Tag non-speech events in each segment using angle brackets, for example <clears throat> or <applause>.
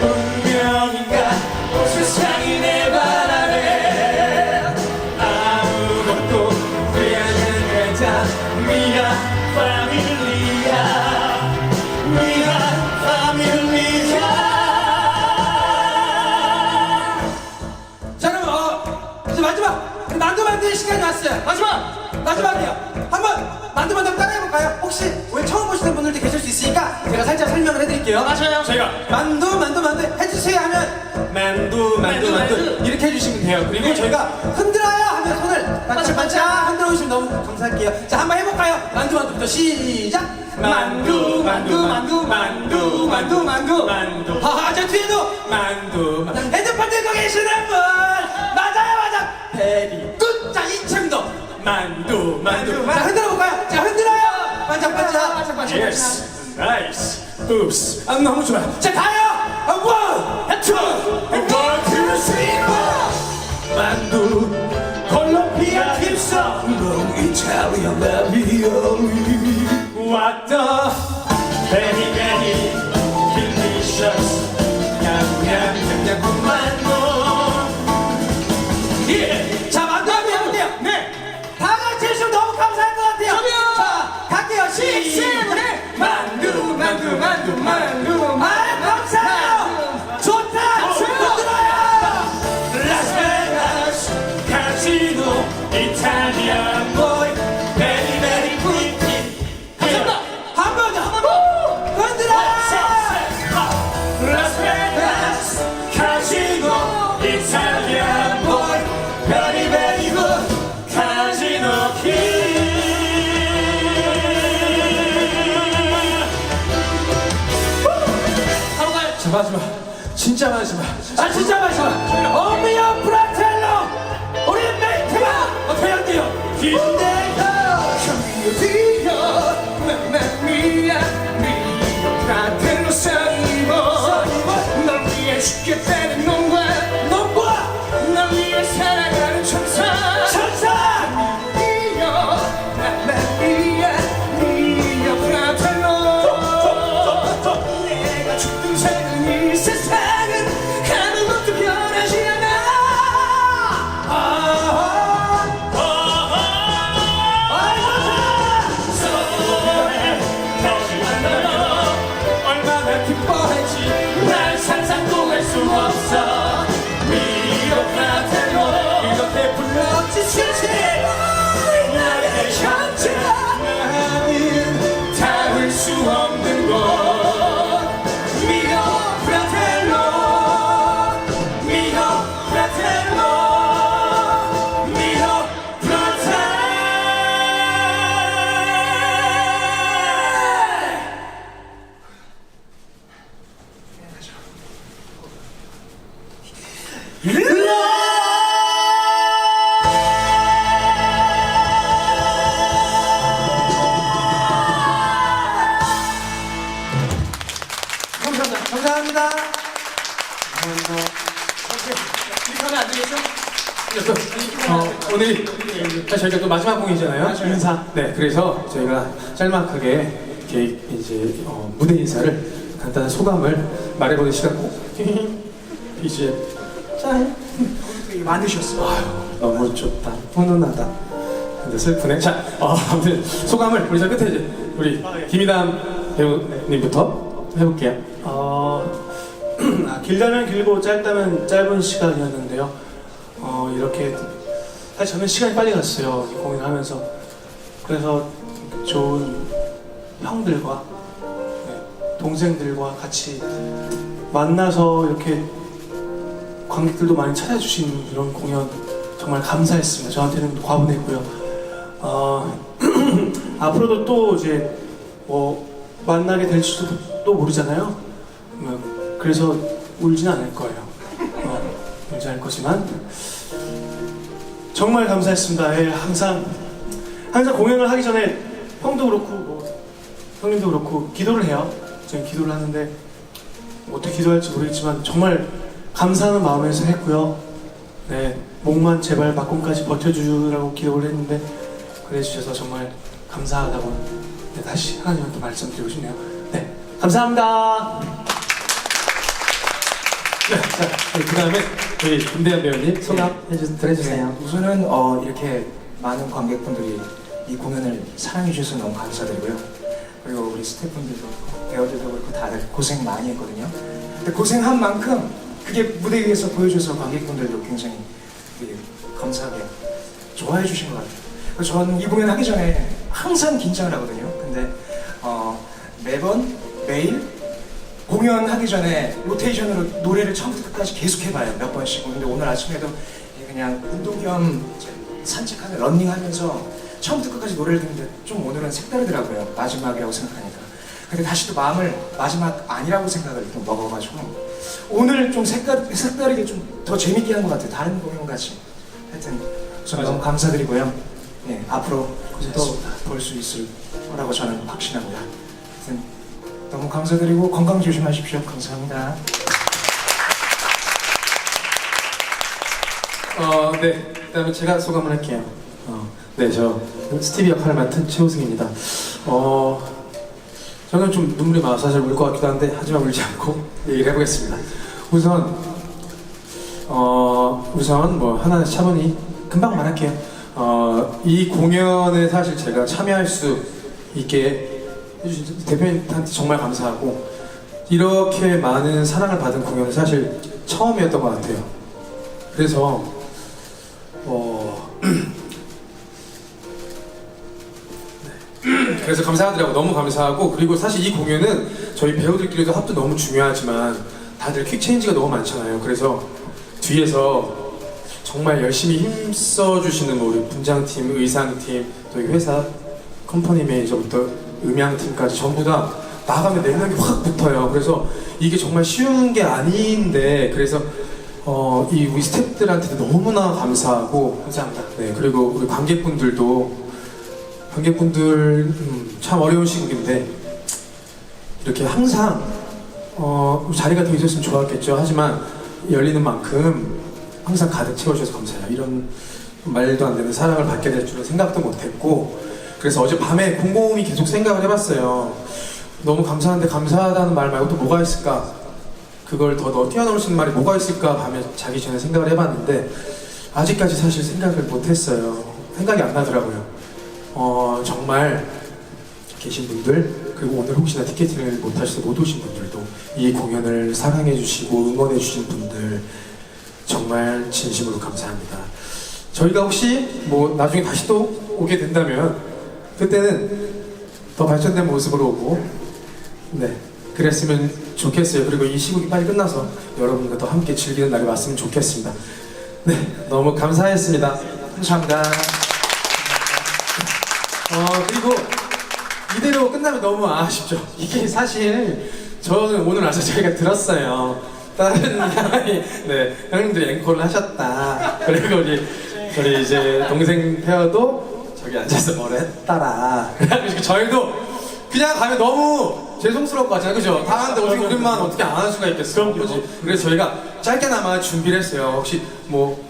운명인가? 어 마지막 만두 만드는 시간이 왔어요. 마지막 마지막이요. 한번 만두 따 라해볼까요? 혹시 오늘 처음 보시는 분들도 계실 수 있으니까 제가 살짝 설명을 해드릴게요. 맞아요. 저희가 만두 만두 만두 해주세요 하면 만두 만두 만두 이렇게 해주시면 돼요. 그리고 저희가 흔들어요 하면 손을 반짝반짝 흔들어 주시면 너무 감사할게요. 자 한번 해볼까요? 만두 만두부터 시작. 만두 만두 만두 만두 만두 만두. 만두. 하하 저 뒤에도 만두 만두 핸드폰 들고 계시는 분. 맞아요 맞아 베리 굿자 이층도. 만두 만두. 자 흔들어 볼까요? 자 반짝반짝 예스 나이스 읍스 아 너무 좋아요. 자 가요! 원, 투, 원, 투, 쓰리, 포. 만두 콜롬비아 힙성 이탈리안 라비올리 What the 어, 오늘 저희가 또 마지막 공이잖아요. 인사. 네, 그래서 저희가 짤막하게 이렇게 이제 어, 무대 인사를 간단한 소감을 말해보는 시간. <laughs> BGM. 짤. 많으셨어. 아유, 너무 좋다. 훈훈하다. 근데 슬프네. 자, 어, 아무튼 소감을 우리 저 끝에 이제 우리 김희담 배우님부터 해볼게요. 어, <clears throat> 아, 길다면 길고 짧다면 짧은 시간이었는데요. 어, 이렇게 사실 저는 시간이 빨리 갔어요. 이 공연하면서. 그래서 좋은 형들과 네, 동생들과 같이 만나서 이렇게 관객들도 많이 찾아주신 이런 공연 정말 감사했습니다. 저한테는 과분했고요. 어, <clears throat> 앞으로도 또 이제 뭐 만나게 될지도 또 모르잖아요. 뭐, 그래서 울지는 않을 거예요. 어, 울지 않을 거지만 정말 감사했습니다. 예, 항상 항상 공연을 하기 전에 형도 그렇고 뭐, 형님도 그렇고 기도를 해요. 저희 기도를 하는데 어떻게 기도할지 모르겠지만 정말 감사하는 마음에서 했고요. 네, 목만 제발 막공까지 버텨주라고 기도를 했는데 그래 주셔서 정말 감사하다고 네, 다시 하나님한테 말씀드리고 싶네요. 네, 감사합니다. 네, 그 다음에 저희 김대현 배우님 소감 해주세요. 우선은 어, 이렇게 많은 관객분들이 이 공연을 사랑해 주셔서 너무 감사드리고요. 그리고 우리 스태프분들도 배우들도 그렇고 다들 고생 많이 했거든요. 근데 고생한 만큼 그게 무대 위에서 보여줘서 관객분들도 굉장히 되게 감사하게 좋아해 주신 것 같아요. 저는 이 공연 하기 전에 항상 긴장을 하거든요. 근데 어, 매번 매일 공연하기 전에 로테이션으로 노래를 처음부터 끝까지 계속 해봐요 몇 번씩. 근데 오늘 아침에도 그냥 운동 겸 산책하는 런닝 하면서 처음부터 끝까지 노래를 듣는데 좀 오늘은 색다르더라고요 마지막이라고 생각하니까. 근데 다시 또 마음을 마지막 아니라고 생각을 또 먹어가지고 오늘 좀 색깔, 색다르게 좀 더 재밌게 한 것 같아요 다른 공연 같이 하여튼 우선 너무 감사드리고요. 네, 앞으로 또 볼 수 있을 거라고 저는 확신합니다. 하여튼 너무 감사드리고 건강 조심하십시오. 감사합니다. 어, 네. 그다음에 제가 소감을 할게요. 어, 네, 저 스티비 역할을 맡은 최호승입니다. 어, 저는 좀 눈물이 많아서 사실 울 것 같기도 한데 하지만 울지 않고 얘기를 해보겠습니다. 우선 어, 우선 뭐 하나 차분히 금방 말할게요. 어, 이 공연에 사실 제가 참여할 수 있게 대표님한테 정말 감사하고 이렇게 많은 사랑을 받은 공연은 사실 처음이었던 것 같아요. 그래서 어 네. 그래서 감사하더라고 너무 감사하고 그리고 사실 이 공연은 저희 배우들끼리도 합도 너무 중요하지만 다들 퀵 체인지가 너무 많잖아요. 그래서 뒤에서 정말 열심히 힘써 주시는 우리 분장팀, 의상팀, 또이 회사 컴퍼니 매니저부터 음향팀까지 전부 다 나가면 내력이 확 붙어요. 그래서 이게 정말 쉬운 게 아닌데 그래서 어, 이 우리 스태프들한테도 너무나 감사하고 감사합니다. 네 그리고 우리 관객분들도 관객분들 음, 참 어려운 시국인데 이렇게 항상 어, 자리가 더 있었으면 좋았겠죠. 하지만 열리는 만큼 항상 가득 채워주셔서 감사해요. 이런 말도 안 되는 사랑을 받게 될 줄은 생각도 못했고 그래서 어제 밤에 곰곰이 계속 생각을 해봤어요. 너무 감사한데 감사하다는 말 말고 또 뭐가 있을까? 그걸 더, 더 뛰어넘을 수 있는 말이 뭐가 있을까 밤에 자기 전에 생각을 해봤는데 아직까지 사실 생각을 못했어요. 생각이 안 나더라고요. 어, 정말 계신 분들 그리고 오늘 혹시나 티켓팅을 못하셔서 못 오신 분들도 이 공연을 사랑해주시고 응원해주신 분들 정말 진심으로 감사합니다. 저희가 혹시 뭐 나중에 다시 또 오게 된다면 그때는 더 발전된 모습으로 오고 네 그랬으면 좋겠어요. 그리고 이 시국이 빨리 끝나서 여러분과 더 함께 즐기는 날이 왔으면 좋겠습니다. 네 너무 감사했습니다. 감사합니다. 어 그리고 이대로 끝나면 너무 아쉽죠. 이게 사실 저는 오늘 와서 저희가 들었어요. 다른 형이 네 형님들이 앵콜을 하셨다. 그리고 우리 저희 이제 동생 페어도 저기 앉아서 뭘 했다라. 그래가지고 저희도 그냥 가면 너무 죄송스러울 것 같잖아요. 그죠? 다 하는데 어떻게 우리만 어떻게 안 할 수가 있겠어. 그지 그래서 저희가 짧게나마 준비를 했어요. 혹시 뭐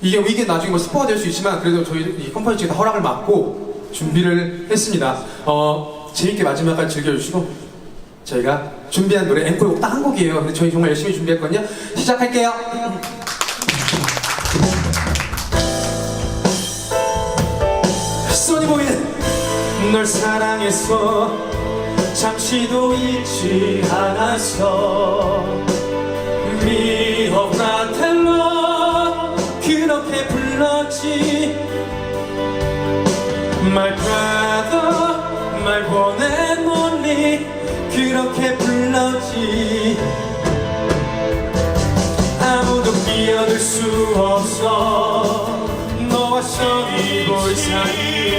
이게 이게 나중에 뭐 스포가 될 수 있지만 그래도 저희 이 컴퍼니 측에서 허락을 받고 준비를 했습니다. 어 재밌게 마지막까지 즐겨주시고 저희가 준비한 노래 앵콜곡 딱 한 곡이에요. 근데 저희 정말 열심히 준비했거든요. 시작할게요. 보이는 널 사랑했어 잠시도 잊지 않았어 미어 프라텔로 그렇게 불렀지. My brother, my one and only 그렇게 불렀지. 아무도 끼어들 수 없어. 너와 써니볼 사이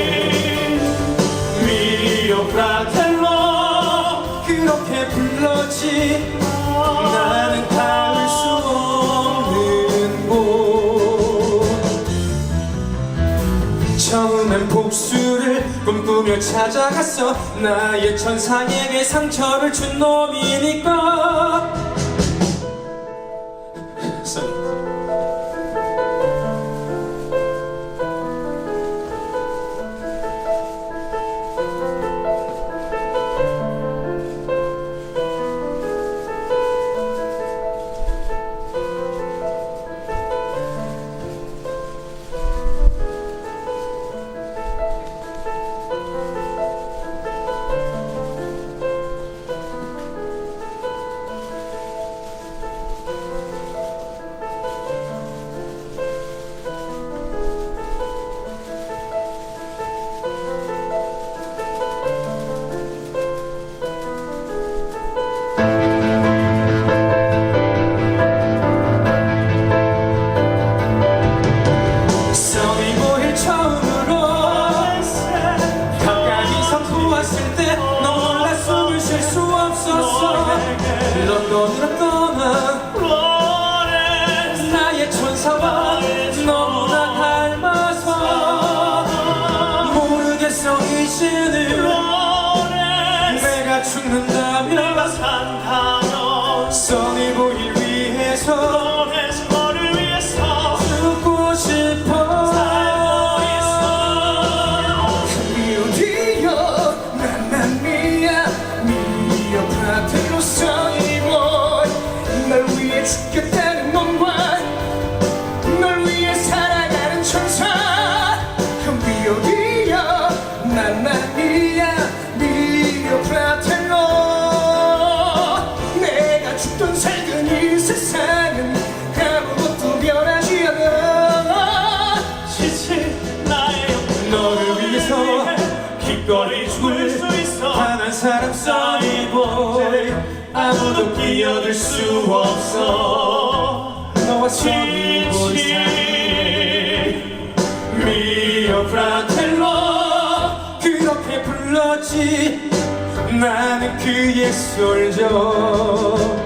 꿈꾸며 찾아갔어. 나의 천상에게 상처를 준 놈이니까 끼어들 수 없어. 너와 사이에 미어 프라텔로 그렇게 불렀지. 나는 그의 솔저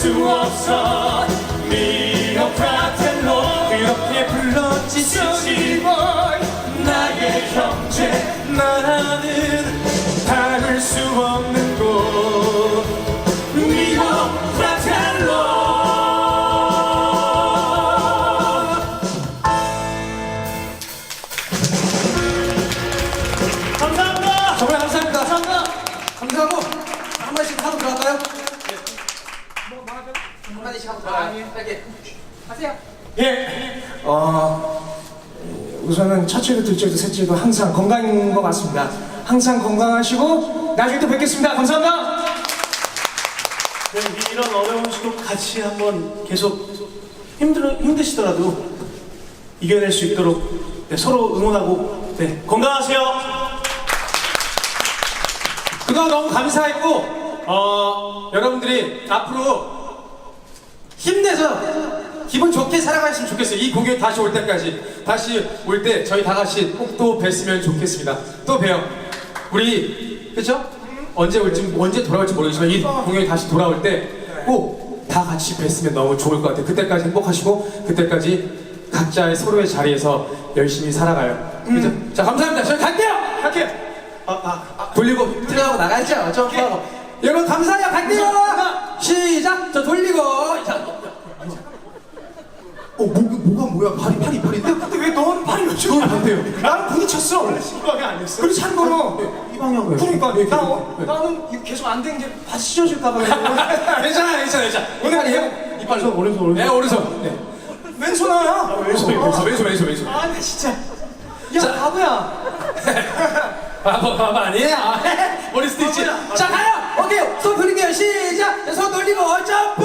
수 없어 한 마디씩 하고. 짧게 하세요. 예. 어, 우선은 첫째도 둘째도 셋째도 항상 건강인 것 같습니다. 항상 건강하시고 나중에 또 뵙겠습니다. 감사합니다. 네, 이런 어려운 시도 같이 한번 계속 힘들 힘드시더라도 이겨낼 수 있도록 네, 서로 응원하고 네, 건강하세요. 그동안 너무 감사했고 어, 여러분들이 앞으로 힘내서 기분 좋게 살아가셨으면 좋겠어요. 이 공연 다시 올 때까지 다시 올 때 저희 다 같이 꼭 또 뵀으면 좋겠습니다. 또 봬요. 우리 그렇죠? 언제 올지 언제 돌아올지 모르겠지만 이 공연이 다시 돌아올 때 꼭 다 같이 뵀으면 너무 좋을 것 같아요. 그때까지 행복하시고 그때까지 각자의 서로의 자리에서 열심히 살아가요. 그죠? 자 감사합니다. 저희 갈게요. 갈게요. 아, 아, 돌리고 들어가고 나가죠. 점프하고. 여러분 감사해요. 갈게요. 시작. 저 돌리고. 어, 뭐, 그, 뭐가 뭐야? 팔이, 팔이, 팔인데? 근데 왜 넌 팔이 요즘 안 돼요? 나는 부딪혔어. 원래 신발이 아니었어. 그리고 참고로. 네, 이 방향으로. 그러니까 네, 나, 어, 네. 나는 이거 계속 안 되는 게 다시 찢어질까봐. <laughs> 괜찮아, 괜찮아, 괜찮아. 오늘 해요. 이빨. 오른손, 오른손, 오른손. 네, 오른손. 네. 왼손 하나. 아, 왼손, 왼손, 어. 왼손, 왼손, 왼손. 아, 나 진짜. 야, 자. 바보야. <laughs> 바보, 바보 아니야. <laughs> 머리 스티치. 자, 가요. 오케이. 손 돌리게요. 시작. 손 돌리고 점프.